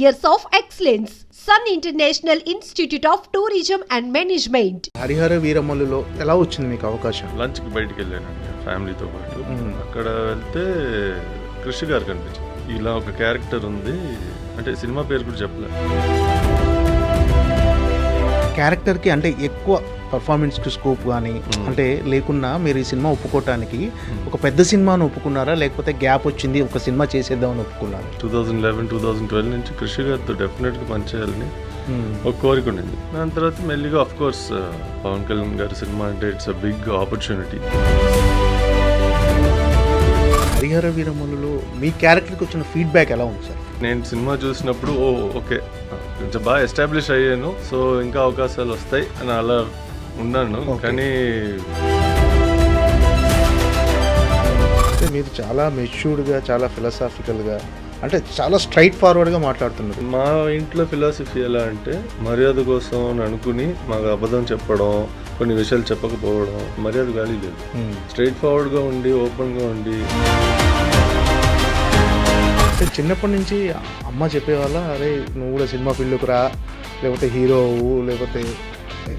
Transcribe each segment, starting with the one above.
years of excellence. Sun International Institute of Tourism and Management. Harihara వీరమల్లులో ఎలా వచ్చింది మీకు అవకాశం లంచ్కి బయటికి వెళ్ళానండి ఫ్యామిలీతో పాటు. అక్కడ వెళ్తే కృషి గారు కనిపించింది ఇలా ఒక క్యారెక్టర్ ఉంది అంటే సినిమా పేరు కూడా చెప్పలే క్యారెక్టర్కి అంటే ఎక్కువ పర్ఫార్మెన్స్కి స్కోప్ కానీ. అంటే లేకున్నా మీరు ఈ సినిమా ఒప్పుకోవటానికి ఒక పెద్ద సినిమాను ఒప్పుకున్నారా? లేకపోతే గ్యాప్ వచ్చింది ఒక సినిమా చేసేద్దామని ఒప్పుకున్నారా? Two thousand eleven two thousand twelve నుంచి కృషి గారితో డెఫినెట్గా పనిచేయాలని మ్మ్. ఒక కోరిక ఉండింది. దాని తర్వాత మెల్లిగా ఆఫ్ కోర్స్ పవన్ కళ్యాణ్ గారి సినిమా అంటే it's a big opportunity Harihara వీరమల్లులో మీ క్యారెక్టర్కి వచ్చిన ఫీడ్బ్యాక్ ఎలా ఉంది సార్ నేను సినిమా చూసినప్పుడు ఓ ఓకే. కొంచెం బాగా ఎస్టాబ్లిష్ అయ్యాను. సో ఇంకా అవకాశాలు వస్తాయి. అని అలా ఉన్నాను. కానీ అంటే మీరు చాలా మెచ్యూర్డ్గా చాలా ఫిలసాఫికల్గా అంటే చాలా స్ట్రైట్ ఫార్వర్డ్గా మాట్లాడుతున్నారు మా ఇంట్లో ఫిలాసఫీ ఎలా అంటే మర్యాద కోసం అని అనుకుని మాకు అబద్ధం చెప్పడం కొన్ని విషయాలు చెప్పకపోవడం మర్యాద గాలి లేదు. స్ట్రైట్ ఫార్వర్డ్గా ఉండి ఓపెన్గా ఉండి చిన్నప్పటి నుంచి అమ్మ చెప్పేవాళ్ళ అరే నువ్వు కూడా సినిమా ఫీల్డ్కి రా లేకపోతే హీరో లేకపోతే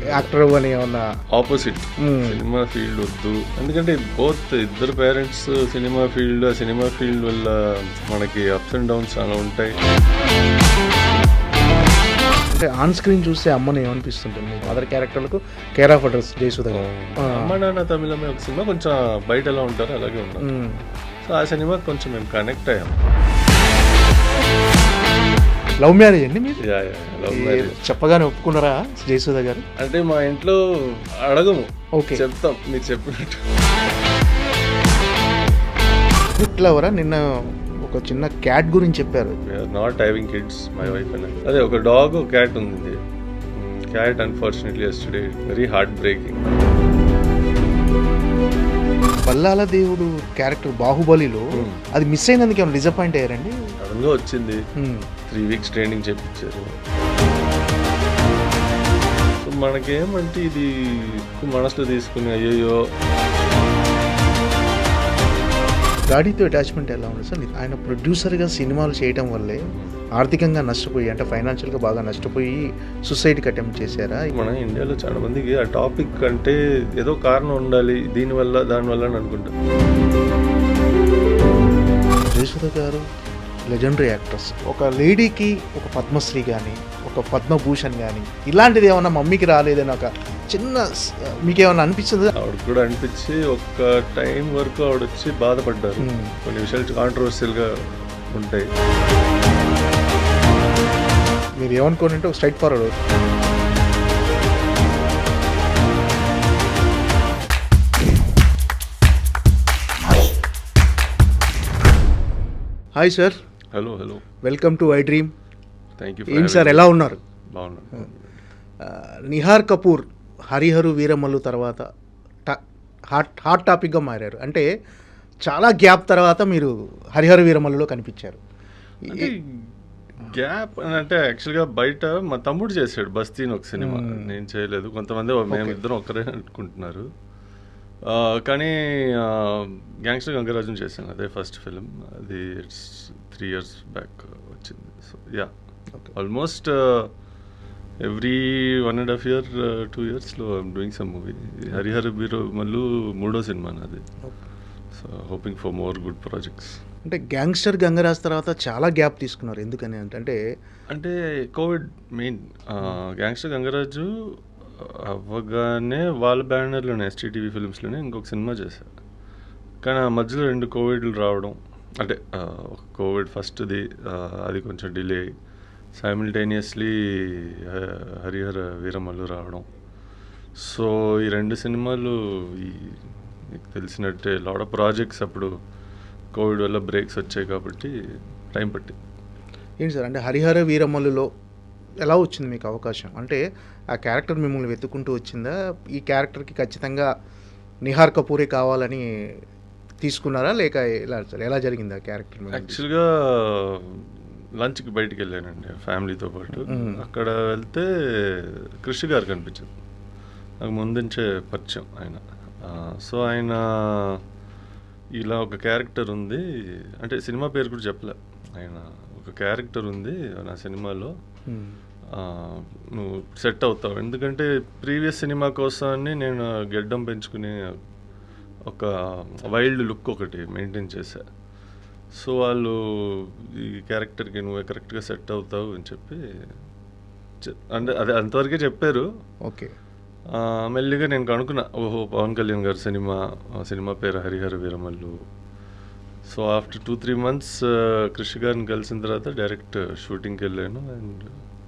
యాక్టర్ అని ఏమన్నా? ఆపోజిట్ మ్మ్. సినిమా ఫీల్డ్ వద్దు. ఎందుకంటే బోత్ ఇద్దరు పేరెంట్స్ సినిమా ఫీల్డ్ ఆ సినిమా ఫీల్డ్ వల్ల మనకి అప్స్ అండ్ డౌన్స్ చాలా ఉంటాయి. అంటే ఆన్ స్క్రీన్ చూస్తే అమ్మని ఏమనిపిస్తుంటుంది? అదర్ క్యారెక్టర్లకు కేర్ ఆఫ్ అడ్రస్ జయసుధ. గారు ఆ. అమ్మ నాన్న తమిళమే ఒక సినిమా కొంచెం బయట ఎలా ఉంటారో అలాగే ఉన్నారు. సో ఆ సినిమా కొంచెం మేము కనెక్ట్ అయ్యాం. లవ్ మ్యారేజ్ అండి మీరు. చెప్పగానే ఒప్పుకున్నారా జయసుధ గారు అంటే మా ఇంట్లో అడగము. ఓకే. చెప్తాం మీరు చెప్పినట్టు. ఇట్లా ఎవరా నిన్న ఒక చిన్న క్యాట్ గురించి చెప్పారు. Not having kids my wife and అదే ఒక డాగ్ క్యాట్ ఉంది cat unfortunately yesterday very heart breaking Ballala దేవుడు క్యారెక్టర్ బాహుబలిలో Hmm. అది మిస్ అయినందుకు ఏమైనా డిసప్పాయింట్ అయ్యారండి? సడన్గా వచ్చింది. త్రీ వీక్స్ ట్రైనింగ్ చేపించారు మనకేమంటే ఇది మనసులో తీసుకుని అయ్యయ్యో. గాడితో అటాచ్మెంట్ ఎలా ఉంది సార్? ఆయన ప్రొడ్యూసర్గా సినిమాలు చేయటం వల్లే ఆర్థికంగా నష్టపోయి అంటే ఫైనాన్షియల్గా బాగా నష్టపోయి సూసైడ్కి అటెంప్ట్ చేశారా? మన ఇండియాలో చాలా మందికి ఆ టాపిక్ అంటే ఏదో కారణం ఉండాలి దీనివల్ల దానివల్ల అని అనుకుంటాం జయసుధ గారు లెజెండరీ యాక్ట్రెస్ ఒక లేడీకి ఒక పద్మశ్రీ కానీ ఒక పద్మభూషణ్ కానీ ఇలాంటిది ఏమన్నా మమ్మీకి రాలేదని ఒక చిన్న మీకేమన్నా అనిపిస్తుందా ఆవిడ కూడా అనిపించి ఒక్క టైం వరకు ఆవిడ వచ్చి బాధపడ్డారు. కొన్ని విషయాలు కాంట్రవర్షియల్గా ఉంటాయి. మీరు ఏమనుకోని అంటే ఒక straight forward hi sir. Hello hello welcome to iDream thank you ఏంటి సార్ ఎలా ఉన్నారు? బాగున్నాను. నిహార్ కపూర్ హరిహరు వీరమల్లు తర్వాత హాట్ హాట్ టాపిక్గా మారారు. అంటే చాలా గ్యాప్ తర్వాత మీరు హరిహర వీరమల్లులో కనిపించారు. గ్యాప్ అని అంటే యాక్చువల్గా బయట మా తమ్ముడు చేశాడు బస్తీని ఒక సినిమా. నేను చేయలేదు. కొంతమంది మేము ఇద్దరం ఒక్కరే అనుకుంటున్నారు. కానీ గ్యాంగ్స్టర్ గంగరాజన్ చేశాను. అదే ఫస్ట్ ఫిలిం అది ఇట్స్ త్రీ ఇయర్స్ బ్యాక్ వచ్చింది so yeah. Almost every one and half year two ఇయర్స్లో I'm doing some movie Harihara బీరో మళ్ళీ మూడో సినిమా నాది. So hoping for more good projects అంటే గ్యాంగ్స్టర్ గంగరాజ్ తర్వాత చాలా గ్యాప్ తీసుకున్నారు. ఎందుకని అంటే అంటే కోవిడ్ మెయిన్ గ్యాంగ్స్టర్ గంగరాజు అవ్వగానే వాళ్ళ బ్యానర్లోనే ఎస్టీటీవీ ఫిల్మ్స్లోనే ఇంకొక సినిమా చేశారు కానీ ఆ మధ్యలో రెండు కోవిడ్లు రావడం అంటే ఒక కోవిడ్ ఫస్ట్ది అది కొంచెం డిలే సైమిల్టేనియస్లీ హరిహర వీరమల్లు రావడం. సో ఈ రెండు సినిమాలు ఈ మీకు తెలిసినట్టే లాడ్ ఆఫ్ ప్రాజెక్ట్స్ అప్పుడు కోవిడ్ వల్ల బ్రేక్స్ వచ్చాయి కాబట్టి టైం పట్టింది. ఏంటి సార్ అంటే హరిహర వీరమల్లులో ఎలా వచ్చింది మీకు అవకాశం? అంటే ఆ క్యారెక్టర్ మిమ్మల్ని వెతుక్కుంటూ వచ్చిందా? ఈ క్యారెక్టర్కి ఖచ్చితంగా నిహార్ కపూరే కావాలని తీసుకున్నారా? లేక ఎలా ఎలా జరిగింది ఆ క్యారెక్టర్? యాక్చువల్గా లంచ్కి బయటికి వెళ్ళానండి ఫ్యామిలీతో పాటు. అక్కడ వెళ్తే కృషి గారు కనిపించింది నాకు ముందుంచే పరిచయం ఆయన. సో ఆయన ఇలా ఒక క్యారెక్టర్ ఉంది. అంటే సినిమా పేరు కూడా చెప్పలే. ఆయన ఒక క్యారెక్టర్ ఉంది నా సినిమాలో. నువ్వు సెట్ అవుతావు. ఎందుకంటే ప్రీవియస్ సినిమా కోసాన్ని నేను గెడ్డం పెంచుకుని ఒక వైల్డ్ లుక్ ఒకటి మెయింటైన్ చేశా. సో వాళ్ళు ఈ క్యారెక్టర్కి నువ్వు కరెక్ట్గా సెట్ అవుతావు అని చెప్పి అంటే అదే అంతవరకే చెప్పారు. ఓకే. మెల్లిగా నేను కనుక్కున్నా ఓహో పవన్ కళ్యాణ్ గారి సినిమా సినిమా పేరు Harihara Veeramallu so after two three months Krish గారిని కలిసిన తర్వాత డైరెక్ట్ షూటింగ్కి వెళ్ళాను అండ్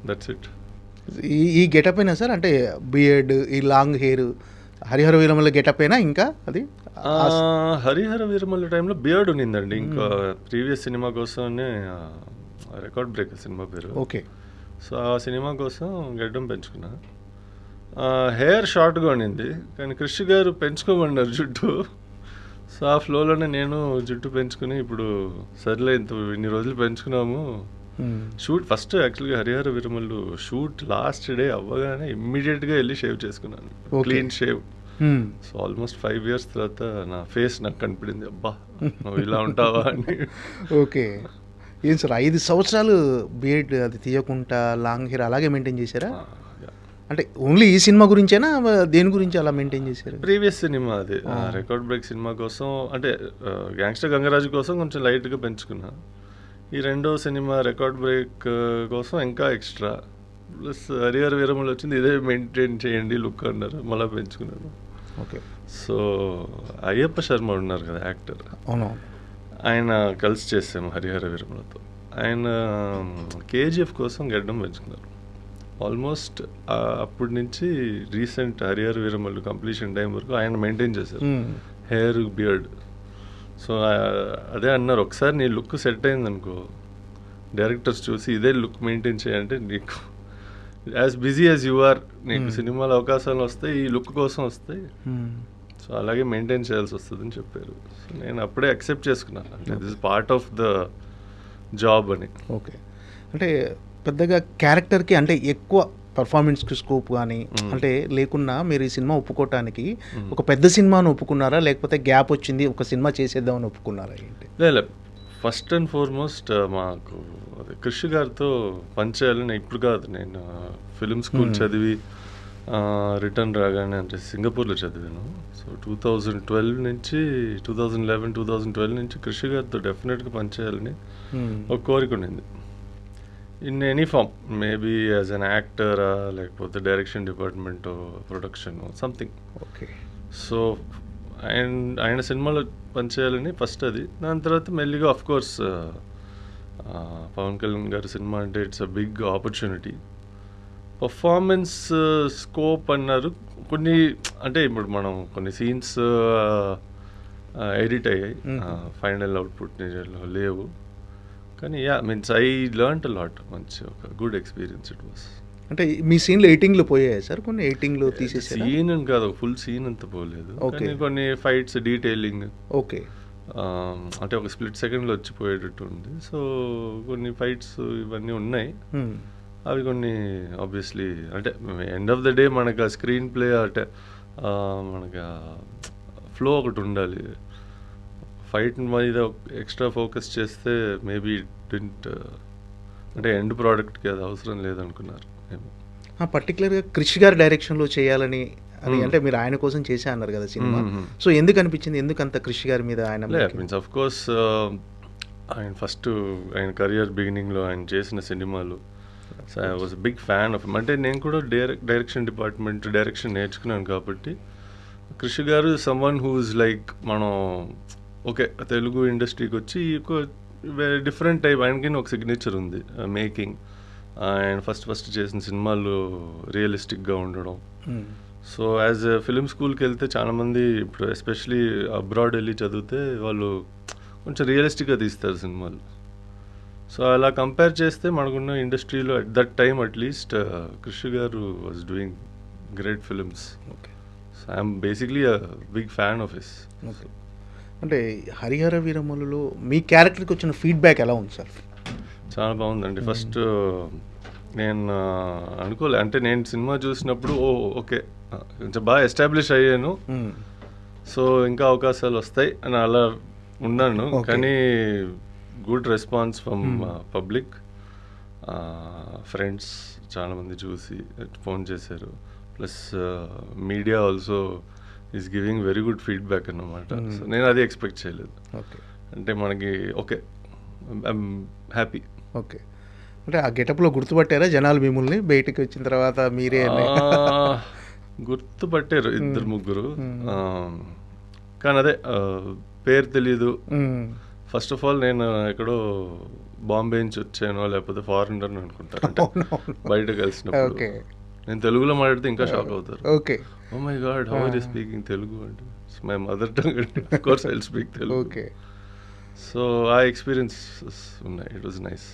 దట్స్ ఇట్ ఈ ఈ గెటప్ అయినా సార్? అంటే బియర్డ్ ఈ long hair Harihara Veeramala getup అయినా ఇంకా? అది? హరిహర వీరమల్లి టైంలో బియర్డ్ ఉన్నిందండి ఇంకా ప్రీవియస్ సినిమా కోసమే రికార్డ్ బ్రేక్ సినిమా పేరు. ఓకే. సో ఆ సినిమా కోసం గడ్డం పెంచుకున్నా. హెయిర్ షార్ట్గా ఉండింది. కానీ కృషి గారు పెంచుకోమన్నారు జుట్టు సో ఆ ఫ్లోలోనే నేను జుట్టు పెంచుకుని ఇప్పుడు సర్లే ఇంత ఇన్ని రోజులు పెంచుకున్నాము. మ్మ్. షూట్ ఫస్ట్ యాక్చువల్గా Harihara Viramallu shoot last day అవ్వగానే ఇమ్మీడియట్గా వెళ్ళి షేవ్ చేసుకున్నాను. Clean shave. మ్మ్. సో ఆల్మోస్ట్ ఫైవ్ ఇయర్స్ తర్వాత నా ఫేస్ నాకు కనిపడింది అబ్బా నువ్వు ఇలా ఉంటావా అని. ఓకే ఏం సార్ ఐదు సంవత్సరాలు బియర్డ్ అది తీయకుండా లాంగ్ హెయిర్ అలాగే మెయింటైన్ చేశారా? అంటే ఓన్లీ ఈ సినిమా గురించేనా? దేని గురించి అలా మెయింటైన్ చేశారు? ప్రీవియస్ సినిమా అది. రికార్డ్ బ్రేక్ సినిమా కోసం అంటే గ్యాంగ్స్టర్ గంగరాజు కోసం కొంచెం లైట్గా పెంచుకున్నా. ఈ రెండో సినిమా రికార్డ్ బ్రేక్ కోసం ఇంకా ఎక్స్ట్రా ప్లస్ హరిహర వీరములు వచ్చింది ఇదే మెయింటైన్ చేయండి లుక్ అన్నారు. మళ్ళీ పెంచుకున్నాను. ఓకే. సో అయ్యప్ప శర్మ ఉన్నారు కదా యాక్టర్ అవును. ఆయన కలిసి చేసాము హరిహర వీరములతో. ఆయన కేజీఎఫ్ కోసం గడ్డం పెంచుకున్నారు. ఆల్మోస్ట్ అప్పటి నుంచి recent Harihara Veeramallu completion time వరకు ఆయన మెయింటైన్ చేశారు. Hair beard. సో అదే అన్నారు ఒకసారి నీ లుక్ సెట్ అయింది అనుకో డైరెక్టర్స్ చూసి ఇదే లుక్ మెయింటైన్ చేయంటే నీకు as busy as you are నీకు. సినిమాలో అవకాశాలు వస్తాయి ఈ లుక్ కోసం వస్తాయి. సో అలాగే మెయింటైన్ చేయాల్సి వస్తుందని చెప్పారు. సో నేను అప్పుడే అక్సెప్ట్ చేసుకున్నాను. అంటే this part of the job అని. ఓకే. అంటే పెద్దగా క్యారెక్టర్కి అంటే ఎక్కువ పర్ఫార్మెన్స్కి స్కోప్ కానీ. అంటే లేకున్నా మీరు ఈ సినిమా ఒప్పుకోవటానికి. ఒక పెద్ద సినిమాను ఒప్పుకున్నారా లేకపోతే గ్యాప్ వచ్చింది ఒక సినిమా చేసేద్దామని ఒప్పుకున్నారా ఏంటి లేదు ఫస్ట్ అండ్ ఫార్మోస్ట్ మాకు అదే కృషి గారితో పనిచేయాలని ఇప్పుడు కాదు నేను ఫిలిం స్కూల్. చదివి రిటర్న్ రాగానే అంటే సింగపూర్లో చదివాను సో టూ థౌజండ్ ట్వెల్వ్ నుంచి two thousand eleven two thousand twelve నుంచి కృషి గారితో డెఫినెట్గా పనిచేయాలని. ఒక కోరిక ఉండింది in any form maybe as an యాక్టరా లేకపోతే direction department production something okay so ఆయన ఆయన సినిమాలో పనిచేయాలని ఫస్ట్ అది. దాని తర్వాత మెల్లిగా ఆఫ్ కోర్స్ పవన్ కళ్యాణ్ గారి సినిమా అంటే it's a big opportunity performance scope అన్నారు. కొన్ని అంటే ఇప్పుడు మనం కొన్ని సీన్స్ ఎడిట్ అయ్యాయి. Mhm. ఫైనల్ అవుట్పుట్ లేవు. కానీ yeah means I learn lot మంచి ఒక గుడ్ ఎక్స్పీరియన్స్ ఇట్ వాస్ అంటే మీ సీన్లో ఎయిటింగ్లో పోయాయి సార్? కొన్ని ఎయిటింగ్లో తీసేసారా? సీన్ అని కాదు ఫుల్ సీన్ అంతా పోలేదు. కానీ కొన్ని ఫైట్స్ డీటెయిలింగ్ ఓకే అంటే ఒక స్ప్లిట్ సెకండ్లో వచ్చిపోయేటట్టు ఉంది. సో కొన్ని ఫైట్స్ ఇవన్నీ ఉన్నాయి. మ్మ్. అవి కొన్ని ఆబ్వియస్లీ అంటే ఎండ్ ఆఫ్ ద డే మనకు ఆ స్క్రీన్ ప్లే అంటే ఆ, మనకి ఫ్లో ఒకటి ఉండాలి. ఫైట్ మీద ఎక్స్ట్రా ఫోకస్ చేస్తే మేబీ డింట్ అంటే ఎండ్ ప్రోడక్ట్కి అది అవసరం లేదనుకున్నారు. పర్టికులర్గా క్రిష్ గారి డైరెక్షన్లో చేయాలని అది మ్మ్. అంటే మీరు ఆయన కోసం చేసే అన్నారు కదా సినిమా. మ్మ్. సో ఎందుకు అనిపించింది? ఎందుకు అంత క్రిష్ గారి మీద ఆయన మీన్స్ ఆఫ్ కోర్స్ ఆయన ఫస్ట్ ఆయన కెరియర్ బిగినింగ్లో ఆయన చేసిన సినిమాలు. So I was big fan of అంటే నేను కూడా డైరెక్ట్ డైరెక్షన్ డిపార్ట్మెంట్ డైరెక్షన్ నేర్చుకున్నాను కాబట్టి కృషి గారు సమ్వన్ హూజ్ లైక్ మనం ఓకే తెలుగు ఇండస్ట్రీకి వచ్చి ఒక డిఫరెంట్ టైప్ ఆయనకి ఒక సిగ్నేచర్ ఉంది మేకింగ్ ఆయన ఫస్ట్ ఫస్ట్ చేసిన సినిమాలు రియలిస్టిక్గా ఉండడం. సో యాజ్ ఫిలిం స్కూల్కి వెళ్తే చాలామంది ఇప్పుడు ఎస్పెషలీ అబ్రాడ్ వెళ్ళి చదివితే వాళ్ళు కొంచెం రియలిస్టిక్గా తీస్తారు సినిమాలు. సో అలా కంపేర్ చేస్తే మనకున్న ఇండస్ట్రీలో at that time at least Krish గారు was doing great films okay so I'm basically big fan of his okay అంటే హరిహర వీరమల్లులో మీ క్యారెక్టర్కి వచ్చిన ఫీడ్బ్యాక్ ఎలా ఉంది సార్ చాలా బాగుందండి. ఫస్ట్ నేను ఆ, అనుకోలే. అంటే నేను సినిమా చూసినప్పుడు ఓ ఓకే. కొంచెం బాగా ఎస్టాబ్లిష్ అయ్యాను. మ్మ్. సో ఇంకా అవకాశాలు వస్తాయి అని అలా ఉన్నాను. కానీ good response from Hmm. Public friends చాలామంది చూసి ఫోన్ చేశారు. Plus media also is giving very good feedback అన్నమాట Hmm. సో నేను అది ఎక్స్పెక్ట్ చేయలేదు ఓకే అంటే మనకి ఓకే ఐఎమ్ హ్యాపీ ఓకే అంటే ఆ గెటప్లో గుర్తుపట్టారా జనాలు మిమ్మల్ని బయటికి వచ్చిన తర్వాత మీరే? గుర్తుపట్టారు ఇద్దరు Hmm. ముగ్గురు Hmm. కానీ అదే పేరు తెలీదు. ఫస్ట్ ఆఫ్ ఆల్ నేను ఎక్కడో బాంబే నుంచి వచ్చానో లేకపోతే ఫారినర్ అనుకుంటారు అంటే. బయట కలిసినప్పుడు ఓకే నేను తెలుగులో మాట్లాడితే ఇంకా షాక్ అవుతారు. Okay oh my god how are you speaking Telugu అంటే? మై మదర్ టంగ్ అంటే course I speak Telugu okay so ఆ ఎక్స్పీరియన్స్ ఉన్నాయి. It was nice